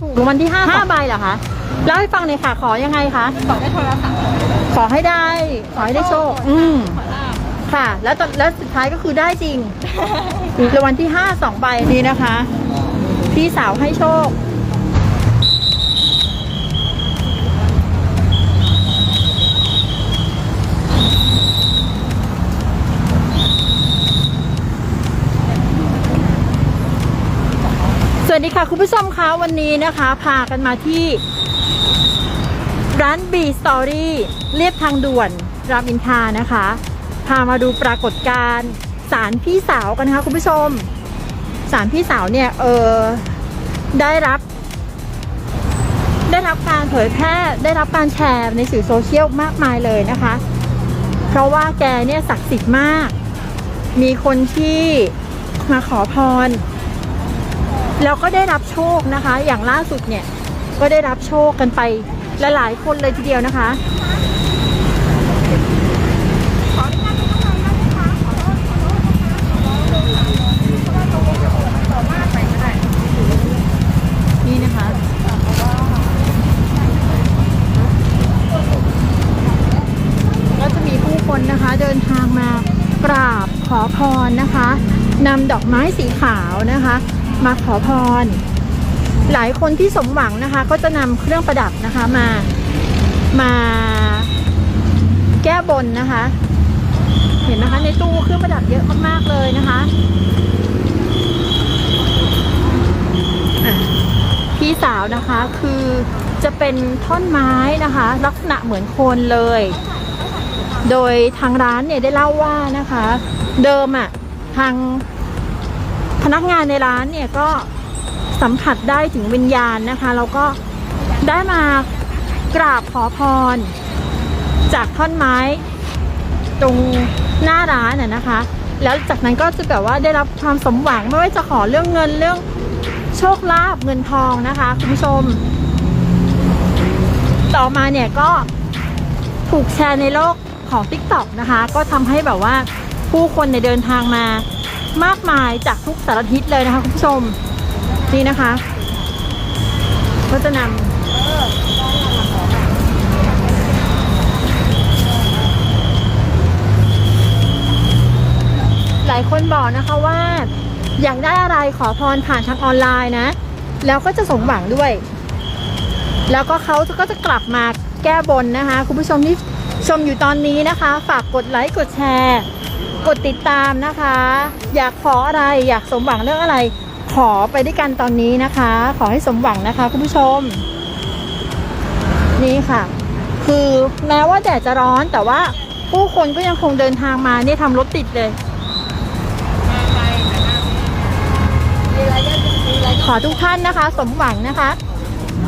ถูกรางวัลที่ห้าห้าใบเหรอคะเล่าให้ฟังหน่อยค่ะ ขอยังไงคะ ขอได้โทรศัพท์ขอให้ได้ ขอให้ได้โชค อืมขอลาบค่ะ แล้วตอนแล้วสุดท้ายก็คือได้จริงรางวัลที่ห้าสองใบนี้นะคะ พี่สาวให้โชค ค่ะคุณผู้ชมคะวันนี้นะคะ พากันมาที่ ร้าน B Story เรียบทางด่วนรามอินทรานะคะ พามาดูปรากฏการณ์สารพี่สาวกันนะคะคุณผู้ชม สารพี่สาวเนี่ยเออได้รับ ได้รับการเผยแพร่ได้รับการแชร์ในสื่อโซเชียลมากมายเลยนะคะ เพราะว่าแกเนี่ยศักดิ์สิทธิ์มาก มีคนที่มาขอพร แล้วก็ได้รับโชคนะคะ อย่างล่าสุดเนี่ยก็ได้รับโชคกันไปหลายๆคนเลยทีเดียวนะคะนี่นะคะ ก็จะมีผู้คนนะคะเดินทางมากราบขอพรนะคะนำดอกไม้สีขาวนะคะ มาขอพร หลายคนที่สมหวังนะคะ ก็จะนำเครื่องประดับนะคะมามาแก้บนนะคะ เห็นไหมคะในตู้เครื่องประดับเยอะมากๆเลยนะคะะพี่สาวนะคะคือจะเป็นท่อนไม้นะคะ ลักษณะเหมือนโคนเลย โดยทางร้านเนี่ยได้เล่าว่านะคะ เดิมอะ่ะทาง นักงานในร้านเนี่ยก็สัมผัสได้ถึงวิญญาณนะคะแล้วก็ได้มากราบขอพร จากท่อนไม้ ตรงหน้าร้านน่ะนะคะ แล้วจากนั้นก็จะแบบว่าได้รับความสมหวังไม่ว่าจะขอเรื่องเงินเรื่องโชคลาภเงินทองนะคะคุณผู้ชม ต่อมาเนี่ยก็ถูกแชร์ในโลกของ t ิ k t o k นะคะ ก็ทำให้แบบว่าผู้คนในเดินทางมา มากมายจากทุกสารทิศเลยนะคะคุณผู้ชมนี่นะคะ ก็จะนำหลายคนบอกนะคะว่าอยากได้อะไรขอพรผ่านทางออนไลน์นะ แล้วก็จะสมหวังด้วย แล้วก็เขาก็จะกลับมาแก้บนนะคะ คุณผู้ชมที่ชมอยู่ตอนนี้นะคะ ฝากกดไลค์กดแชร์ กดติดตามนะคะ อยากขออะไรอยากสมหวังเรื่องอะไร ขอไปด้วยกันตอนนี้นะคะ ขอให้สมหวังนะคะคุณผู้ชม นี่ค่ะ คือแม้ว่าแดดจะร้อนแต่ว่าผู้คนก็ยังคงเดินทางมาเนี่ยทำรถติดเลยขอทุกท่านนะคะ สมหวังนะคะ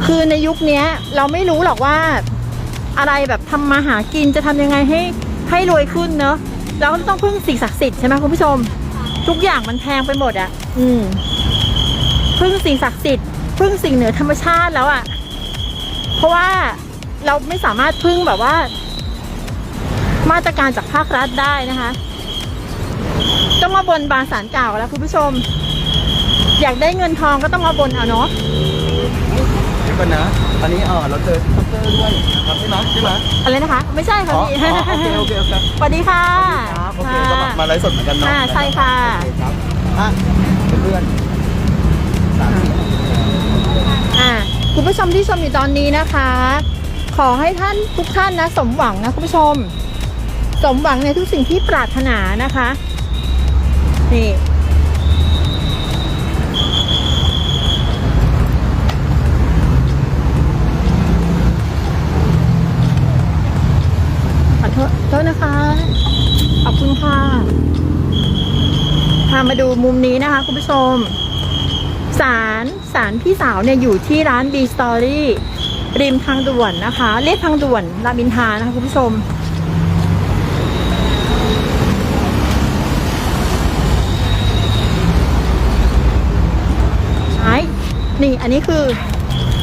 คือในยุคนี้เราไม่รู้หรอกว่า อะไรแบบทำมาหากินจะทำยังไงให้ให้รวยขึ้นเนอะ เราก็ต้องพึ่งสิ่งศักดิ์สิทธิ์ใช่ไหมคุณผู้ชม ทุกอย่างมันแพงไปหมดอะ่ะ อืมพึ่งสิ่งศักดิ์สิทธิ์พึ่งสิ่งเหนือธรรมชาติแล้วอะ่ะ เพราะว่าเราไม่สามารถพึ่งแบบว่า มาตรการจากภาครัฐได้นะคะต้องมาบนบานสารกล่าวแล้วคุณผู้ชม อยากได้เงินทองก็ต้องมาบนเอาเนาะเดี๋ยวก่อนนะ อันนี้เออเราเจอสติ๊กเกอร์ด้วยนะครับใช่ไหมใช่ไหมอะไรนะคะ ไม่ใช่ค่ะอ๋อพี่อ๋อโอเคโอเคโอเคสวัสดีค่ะครับโอเคก็มามาไลฟ์สดเหมือนกันเนาะอ่าใช่ค่ะโอเคครับอะเพื่อนๆสามสิบอ่าคุณผู้ชมที่ชมอยู่ตอนนี้นะคะ ขอให้ท่านทุกท่านนะ สมหวังนะคุณผู้ชม สมหวังในทุกสิ่งที่ปรารถนานะคะนี่ ขอ โทษโทษนะคะ ขอบคุณค่ะ พามาดูมุมนี้นะคะคุณผู้ชม สารสารพี่สาวเนี่ยอยู่ที่ร้าน B Story ริมทางด่วนนะคะเรียบทางด่วนรามอินทรานะคะคุณผู้ชมไอ้นี่อันนี้คือ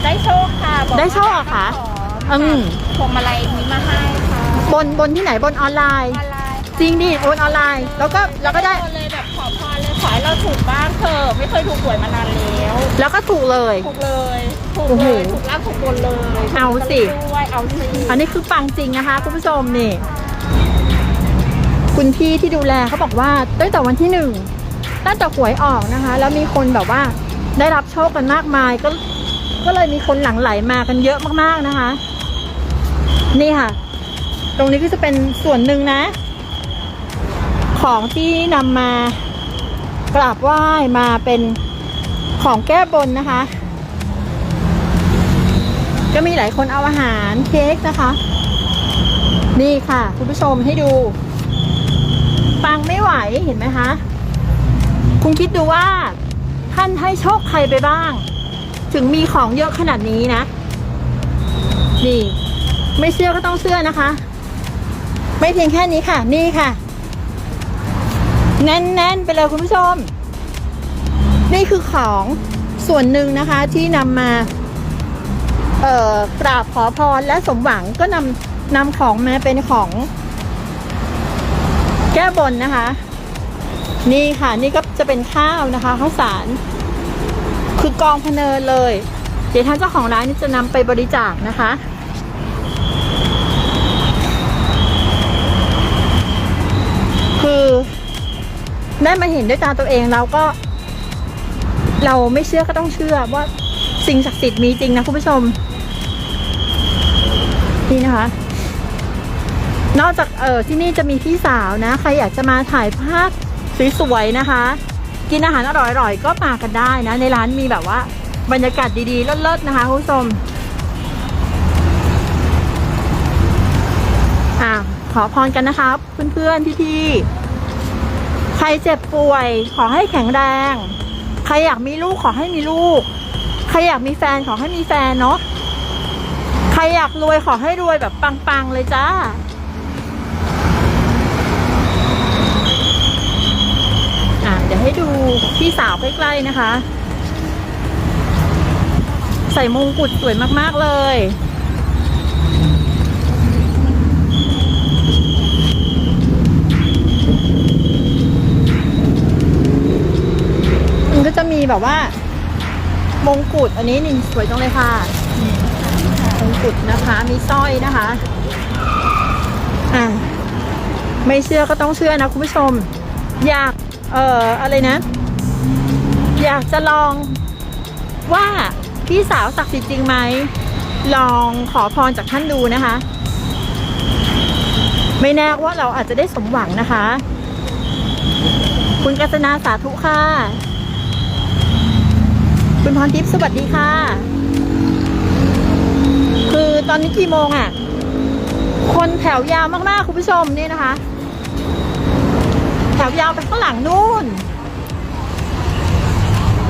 ได้โชคค่ะบอกได้โชคเหรอคะ ว่าอืม พวงมาลัยนี้มาให้ค่ะ บนบนที่ไหนบนออนไลน์ ออนไลน์จริงดิบนออนไลน์ แล้วก็แล้วก็ได้เลยแบบขอพรเลยขอให้เราถูกบ้างเถอะไม่เคยถูกหวยมานานแล้วแล้วก็ถูกเลย ถูกเลยถูกโอ้โหเลยถูกล่างถูกบนเลยเอาสิ ด้วยเอาสิอันนี้คือปังจริงนะคะคุณผู้ชมนี่ คุณพี่ที่ดูแลเขาบอกว่าตั้งแต่วันที่หนึ่งตั้งแต่หวยออกนะคะ แล้วมีคนแบบว่าได้รับโชคกันมากมาย ก็ก็เลยมีคนหลั่งไหลมากันเยอะมากๆนะคะ นี่ค่ะ ตรงนี้ก็จะเป็นส่วนหนึ่งนะ ของที่นำมากราบไหว้มาเป็นของแก้บนนะคะ ก็มีหลายคนเอาอาหารเค้กนะคะ นี่ค่ะ คุณผู้ชมให้ดูปังไม่ไหวเห็นไหมคะ คุณคิดดูว่าท่านให้โชคใครไปบ้าง ถึงมีของเยอะขนาดนี้นะ นี่ ไม่เชื่อก็ต้องเชื่อนะคะ ไม่เพียงแค่นี้ค่ะ นี่ค่ะ แน่นๆ ไปเลยคุณผู้ชม นี่คือของส่วนหนึ่งนะคะที่นำมาเอ่อกราบขอพรและสมหวังก็นำนำของมาเป็นของ แก้บนนะคะ นี่ค่ะ นี่ก็จะเป็นข้าวนะคะข้าวสาร คือกองพเนินเลย เดี๋ยวท่านเจ้าของร้านนี่จะนำไปบริจาคนะคะ คือได้มาเห็นด้วยตาตัวเองเราก็ เราไม่เชื่อก็ต้องเชื่อว่าสิ่งศักดิ์สิทธิ์มีจริงนะคุณผู้ชม นี่นะคะ นอกจากเออที่นี่จะมีพี่สาวนะ ใครอยากจะมาถ่ายภาพสวยๆนะคะ กินอาหารอร่อยๆก็มากันได้นะ ในร้านมีแบบว่า บรรยากาศดีๆเลิศๆนะคะคุณผู้ชมอะ อพรกันนะครับ เพื่อนๆพี่ๆใครเจ็บป่วย ขอให้แข็งแรง ใครอยากมีลูกขอให้มีลูก ใครอยากมีแฟนขอให้มีแฟนเนาะใครอยากรวยขอให้รวยแบบปังๆเลยจ้าอะเดี๋ยวให้ดูพี่สาวใกล้ๆนะคะ ใส่มงกุฎสวยมากๆเลย มันก็ จะมีแบบว่ามงกุฎอันนี้นี่สวยจังเลยค่ะมงกุฎนะคะ มีสร้อยนะคะอะไม่เชื่อก็ต้องเชื่อนะคุณผู้ชม อยากเอ่ออะไรนะ อยากจะลองว่าพี่สาวศักดิ์สิทธิ์จริงไหมลองขอพรจากท่านดูนะคะ ไม่แน่ว่าเราอาจจะได้สมหวังนะคะ คุณกัสนาสาธุค่ะ คุณพรทิพย์สวัสดีค่ะ คือตอนนี้กี่โมงอะ่ะ คนแถวยาวมากๆ คุณผู้ชมนี่นะคะ แถวยาวไปข้างหลังนู่น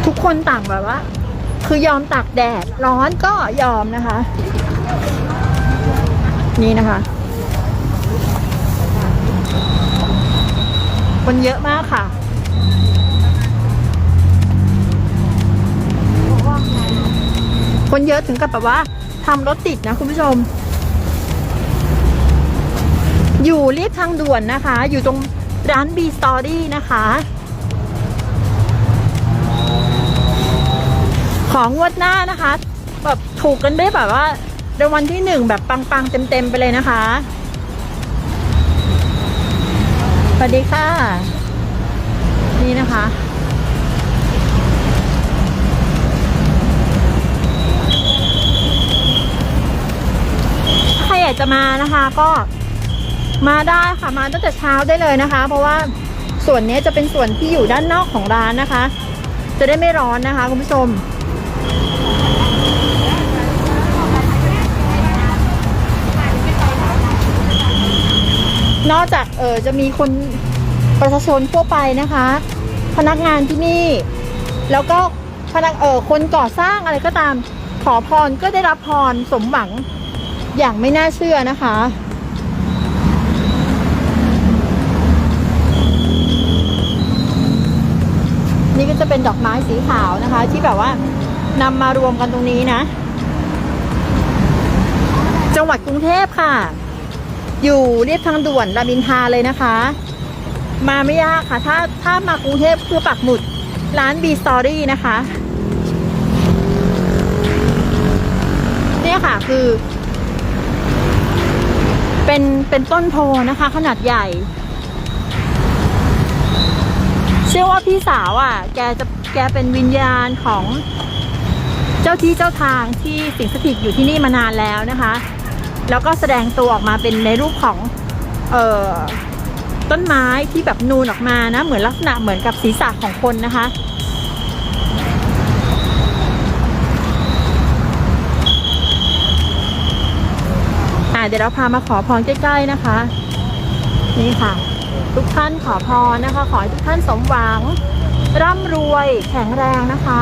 ทุกคนต่างแบบว่า คือยอมตากแดด ร้อนก็ยอมนะคะ นี่นะคะ คนเยอะมากค่ะ คนเยอะถึงกับแบบว่าทำรถติดนะคุณผู้ชม อยู่เรียบทางด่วนนะคะ อยู่ตรงร้าน B Story นะคะ ของงวดหน้านะคะ แบบถูกกันได้แบบว่ารางวัลที่หนึ่งแบบปังๆ เต็มๆ ไปเลยนะคะ สวัสดีค่ะ นี่นะคะ ใครอยากจะมานะคะ ก็มาได้ค่ะมาตั้งแต่เช้าได้เลยนะคะ เพราะว่าส่วนนี้จะเป็นส่วนที่อยู่ด้านนอกของร้านนะคะ จะได้ไม่ร้อนนะคะคุณผู้ชมนอกจากเออจะมีคนประชาชนทั่วไปนะคะ พนักงานที่นี่ แล้วก็พนักเออคนก่อสร้างอะไรก็ตาม ขอพรก็ได้รับพรสมหวัง อย่างไม่น่าเชื่อนะคะ นี่ก็จะเป็นดอกไม้สีขาวนะคะ ที่แบบว่านำมารวมกันตรงนี้นะ จังหวัดกรุงเทพค่ะ อยู่เรียบทางด่วนรามอินทราเลยนะคะ มาไม่ยากค่ะ ถ้าถ้ามากรุงเทพคือปักหมุดร้าน B Story นะคะ เนี่ยค่ะคือ เป็นเป็นต้นโพนะคะ ขนาดใหญ่ เชื่อว่าพี่สาวอะ แกจะแกเป็นวิญญาณของเจ้าที่เจ้าทางที่สิงสถิตอยู่ที่นี่มานานแล้วนะคะ แล้วก็แสดงตัวออกมาเป็นในรูปของเอ่อต้นไม้ที่แบบนูนออกมานะ เหมือนลักษณะเหมือนกับศีรษะของคนนะคะ เดี๋ยวเราพามาขอพรใกล้ๆนะคะ นี่ค่ะ ทุกท่านขอพรนะคะ ขอให้ทุกท่านสมหวัง ร่ำรวยแข็งแรงนะคะ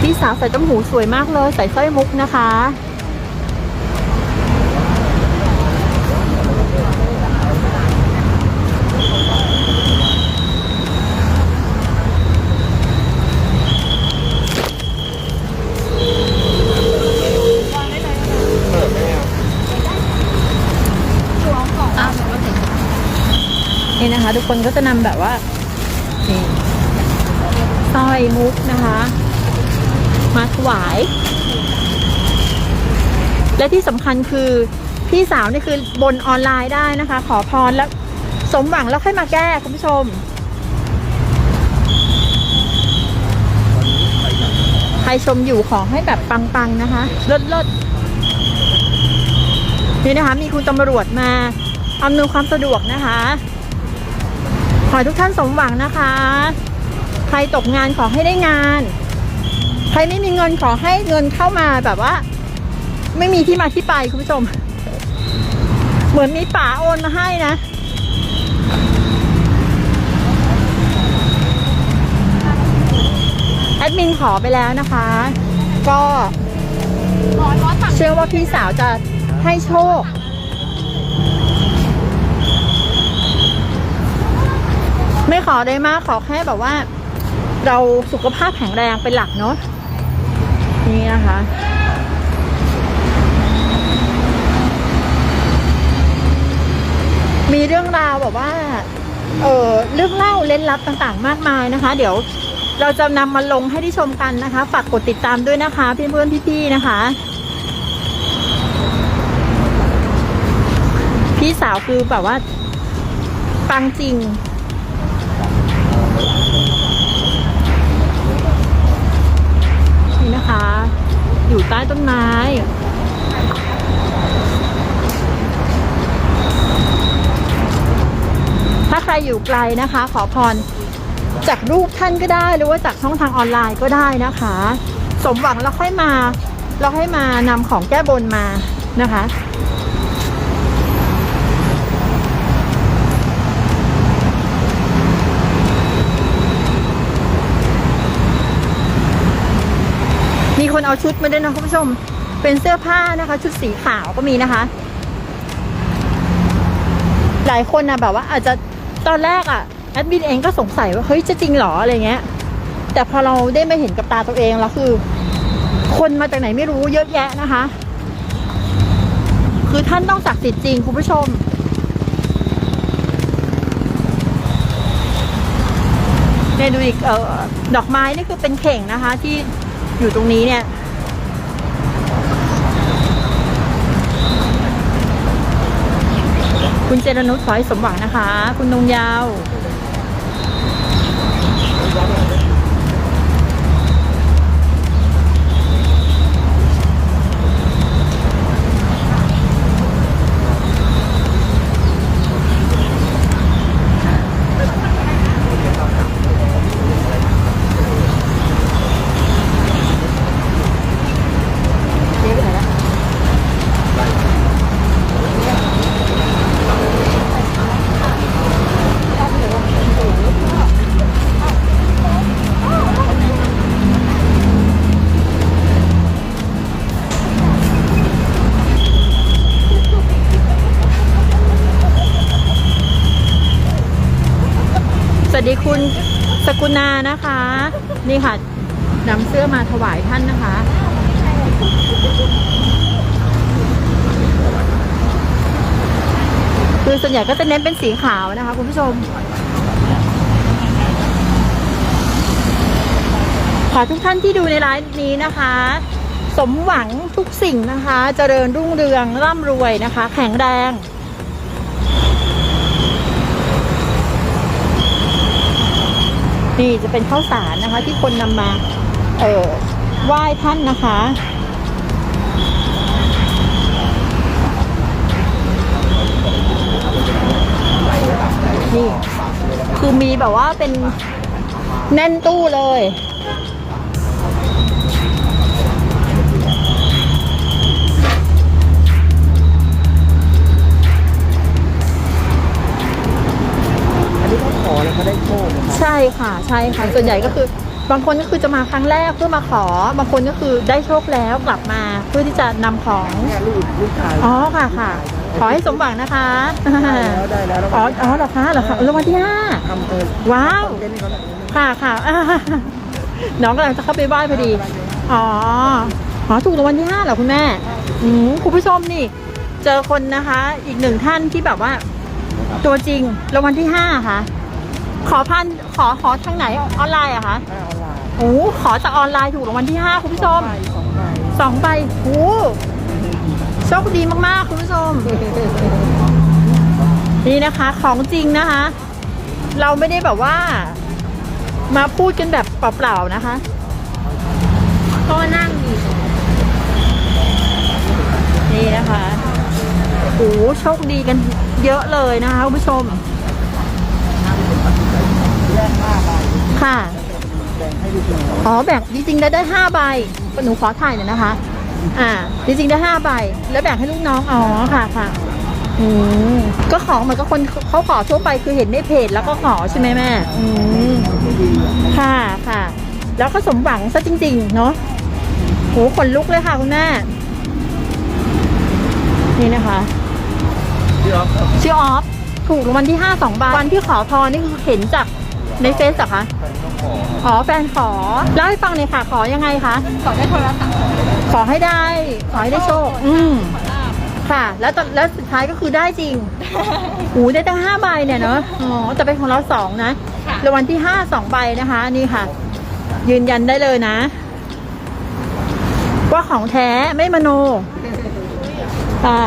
พี่สาวใส่ต้มหูสวยมากเลย ใส่สร้อยมุกนะคะ นี่นะคะ ทุกคนก็จะนำแบบว่านี่สร้อยมุกนะคะ มาถวาย และที่สำคัญคือพี่สาวนี่คือบนออนไลน์ได้นะคะ ขอพรแล้วสมหวังแล้วค่อยมาแก้คุณผู้ชมใครชมอยู่ขอให้แบบปังๆนะคะเลิศเลิศๆนี่นะคะ มีคุณตำรวจมาอำนวยความสะดวกนะคะ ให้ทุกท่านสมหวังนะคะ ใครตกงานขอให้ได้งาน ใครไม่มีเงินขอให้เงินเข้ามาแบบว่า ไม่มีที่มาที่ไปคุณผู้ชม เหมือนมีป๋าโอนมาให้นะแอดมินขอไปแล้วนะคะ ก็เชื่อว่าพี่สาวจะให้โชค ไม่ขอได้มากขอแค่แบบว่า เราสุขภาพแข็งแรงเป็นหลักเนาะนี่นะคะมีเรื่องราวแบบว่า เออเรื่องเล่าเล่นลับต่างๆ มากมายนะคะ เดี๋ยวเราจะนำมาลงให้ได้ชมกันนะคะ ฝากกดติดตามด้วยนะคะเพื่อนๆพี่ๆนะคะ พี่สาวคือแบบว่าปังจริง นะคะ อยู่ใต้ต้นไม้ถ้าใครอยู่ไกลนะคะ ขอพรจากรูปท่านก็ได้หรือว่าจากช่องทางออนไลน์ก็ได้นะคะ สมหวังเราค่อยมา เราให้มานำของแก้บนมานะคะ เอาชุดมาด้วยนะคุณผู้ชม เป็นเสื้อผ้านะคะ ชุดสีขาวก็มีนะคะ หลายคนนะแบบว่าอาจจะตอนแรกอะแอดมินเองก็สงสัยว่าเฮ้ยจะจริงเหรออะไรเงี้ย แต่พอเราได้มาเห็นกับตาตัวเองแล้วคือ คนมาจากไหนไม่รู้เยอะแยะนะคะ คือท่านต้องศักดิ์สิทธิ์จริงคุณผู้ชมเนี่ยดูอีกเออดอกไม้นี่คือเป็นเข่งนะคะ ที่ อยู่ตรงนี้เนี่ย คุณเจรนุชขอให้สมหวังนะคะ คุณนงยาว สวัสดีคุณสกุณานะคะ นี่ค่ะนำเสื้อมาถวายท่านนะคะ คือส่วนใหญ่ก็จะเน้นเป็นสีขาวนะคะ คุณผู้ชม ขอทุกท่านที่ดูในไลฟ์นี้นะคะ สมหวังทุกสิ่งนะคะเจริญรุ่งเรืองร่ำรวยนะคะ แข็งแรง นี่จะเป็นข้าวสารนะคะ ที่คนนำมา เออไหว้ท่านนะคะ นี่ คือมีแบบว่าเป็นแน่นตู้เลย แล้วเขาได้โชคนะครับใช่ค่ะใช่ค่ะส่วนใหญ่ก็คือบางคนก็คือจะมาครั้งแรกเพื่อมาขอ บางคนก็คือได้โชคแล้วกลับมาเพื่อที่จะนำของ เนี่ยลูกลูกชายอ๋อค่ะค่ะ ขอให้สมหวังนะคะ ได้แล้วได้แล้วอ๋ออ๋อเหรอคะเหรอคะรางวัลที่ห้า ทำเออว้าว เล่นนี่เขาแบบค่ะค่ะอ่าน้องกำลังจะเข้าไปไหว้พอดี อ๋อ อ๋อ ถูกรางวัลที่ห้าเหรอคุณแม่ อืมคุณผู้ชมนี่ เจอคนนะคะ อีกหนึ่งท่านที่แบบว่า ตัวจริงรางวัลที่ห้าค่ะ ขอพันขอขอทางไหนออนไลน์อะคะได้ออนไลน์โอ้ขอจากออนไลน์ถูกรางวัลที่ห้าคุณผู้ชมใบสองใบสองใบโอ้โชคดีมากๆคุณผู้ชม นี่นะคะของจริงนะคะ เราไม่ได้แบบว่า มาพูดกันแบบเปล่าๆนะคะ ก็นั่งอยู่นี่นะคะโอ้โชคดีกันเยอะเลยนะคะคุณผู้ชม ค่ะอ๋อแบ่งจริงๆได้ได้ห้าใบหนูขอถ่ายหน่อยนะคะ อ่า จริงๆได้ห้าใบ แล้วแบ่งให้ลูกน้องอ๋อค่ะค่ะอืมก็ของเหมือนกับคนเขาขอทั่วไปคือเห็นในเพจแล้วก็ขอใช่ไหมแม่อืมค่ะค่ะ แล้วก็สมหวังซะจริง ๆ เนาะโหขนลุกเลยค่ะคุณแม่นี่นะคะพี่อ๊อฟชื่อออฟถูกรางวัลที่ห้าสองใบวันที่ขอพรนี่คือเห็นจากในเฟซเหรอคะ ออ๋อแฟนขอเล่าให้ฟังหน่อยค่ะขอยังไงคะขอได้โทรศัพท์ขอให้ได้ ขอให้ได้โชค อืมขอลาบค่ะ แล้วตอนแล้วสุดท้ายก็คือได้จริงโอ้ได้ตั้งห้าใบเนี่ยเนาะอ๋อแต่เป็นของเราสองนะค่ะรางวัลที่ห้าสองใบนะคะ นี่ค่ะ ยืนยันได้เลยนะ ว่าของแท้ไม่มโนค่ะ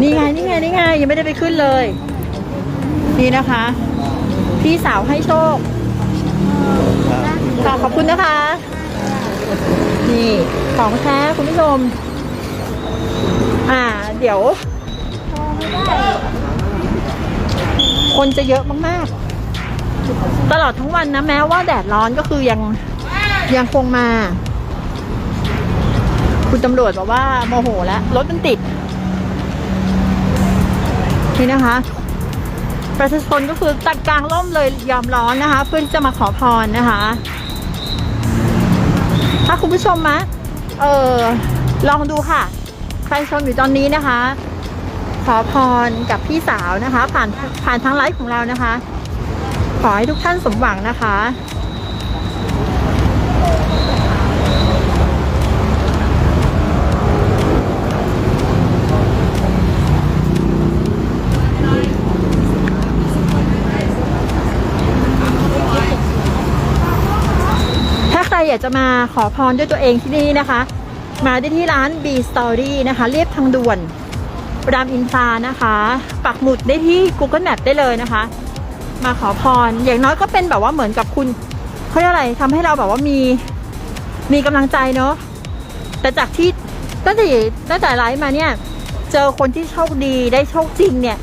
นี่ไงนี่ไงนี่ไงยังไม่ได้ไปขึ้นเลย นี่นะคะ พี่สาวให้โชคค่ะขอบคุณนะคะ นี่ของแท้คุณผู้ชม อ่า เดี๋ยว คนจะเยอะมากๆ ตลอดทั้งวันนะ แม้ว่าแดดร้อนก็คือยังยังคงมา คุณตำรวจบอกว่าโมโหแล้ว รถมันติด นี่นะคะ ประชาชนก็คือตัดกลางร่มเลยยอมร้อนนะคะ เพื่อที่จะมาขอพรนะคะ ถ้าคุณผู้ชมมะเออลองดูค่ะ ใครชมอยู่ตอนนี้นะคะ ขอพรกับพี่สาวนะคะ ผ่านผ่านทางไลฟ์ของเรานะคะ ขอให้ทุกท่านสมหวังนะคะ อยากจะมาขอพรด้วยตัวเองที่นี่นะคะ มาได้ที่ร้าน B Story นะคะเรียบทางด่วนรามอินทรานะคะ ปักหมุดได้ที่ Google Map ได้เลยนะคะ มาขอพรอย่างน้อยก็เป็นแบบว่าเหมือนกับคุณเขาเรียกอะไรทำให้เราแบบว่ามีมีกำลังใจเนาะแต่จากที่ตั้งแต่ตั้งแต่ไลฟ์มาเนี่ย เจอคนที่โชคดีได้โชคจริงเนี่ย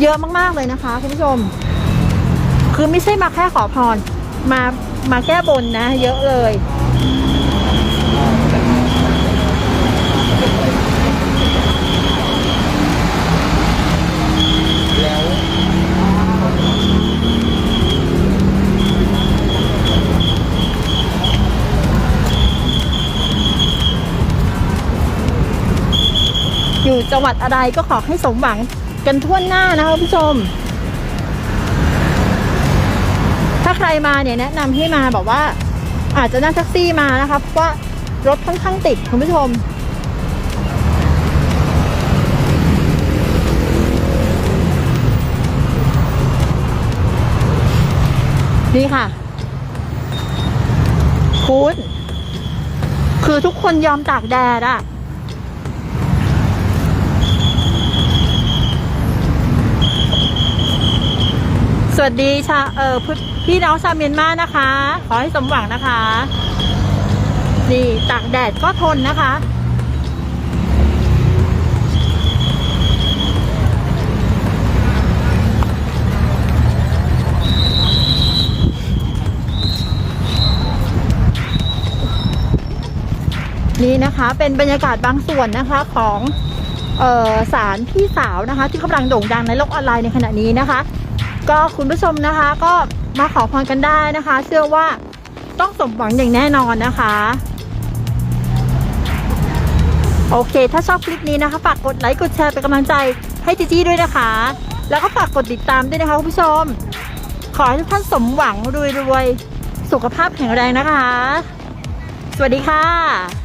เยอะมากๆเลยนะคะคุณผู้ชม คือไม่ใช่มาแค่ขอพร มามาแก้บนนะ เยอะเลยแล้วอยู่จังหวัดอะไรก็ขอให้สมหวังกันทั่วหน้านะคะคุณผู้ชม รมาเนี่ยแนะนำให้มาแบบว่า อาจจะนั่งแท็กซี่มานะคะเพราะว่ารถค่อนข้างติดคุณผู้ชมนี่ค่ะ คุณ คือทุกคนยอมตากแดดอะสวัสดีชาเออพี่ พี่น้องชาวเมียนมานะคะ ขอให้สมหวังนะคะ นี่ตากแดดก็ทนนะคะ นี่นะคะเป็นบรรยากาศบางส่วนนะคะของออสารพี่สาวนะคะ ที่กำลังโด่งดังในโลกออนไลน์ในขณะนี้นะคะ ก็คุณผู้ชมนะคะก็ มาขอพรกันได้นะคะ เชื่อว่าต้องสมหวังอย่างแน่นอนนะคะ โอเค ถ้าชอบคลิปนี้นะคะฝากกดไลค์กดแชร์เป็นกำลังใจให้จีจี้ด้วยนะคะ แล้วก็ฝากกดติดตามด้วยนะคะคุณผู้ชม ขอให้ทุกท่านสมหวังรวยๆ สุขภาพแข็งแรงนะคะ สวัสดีค่ะ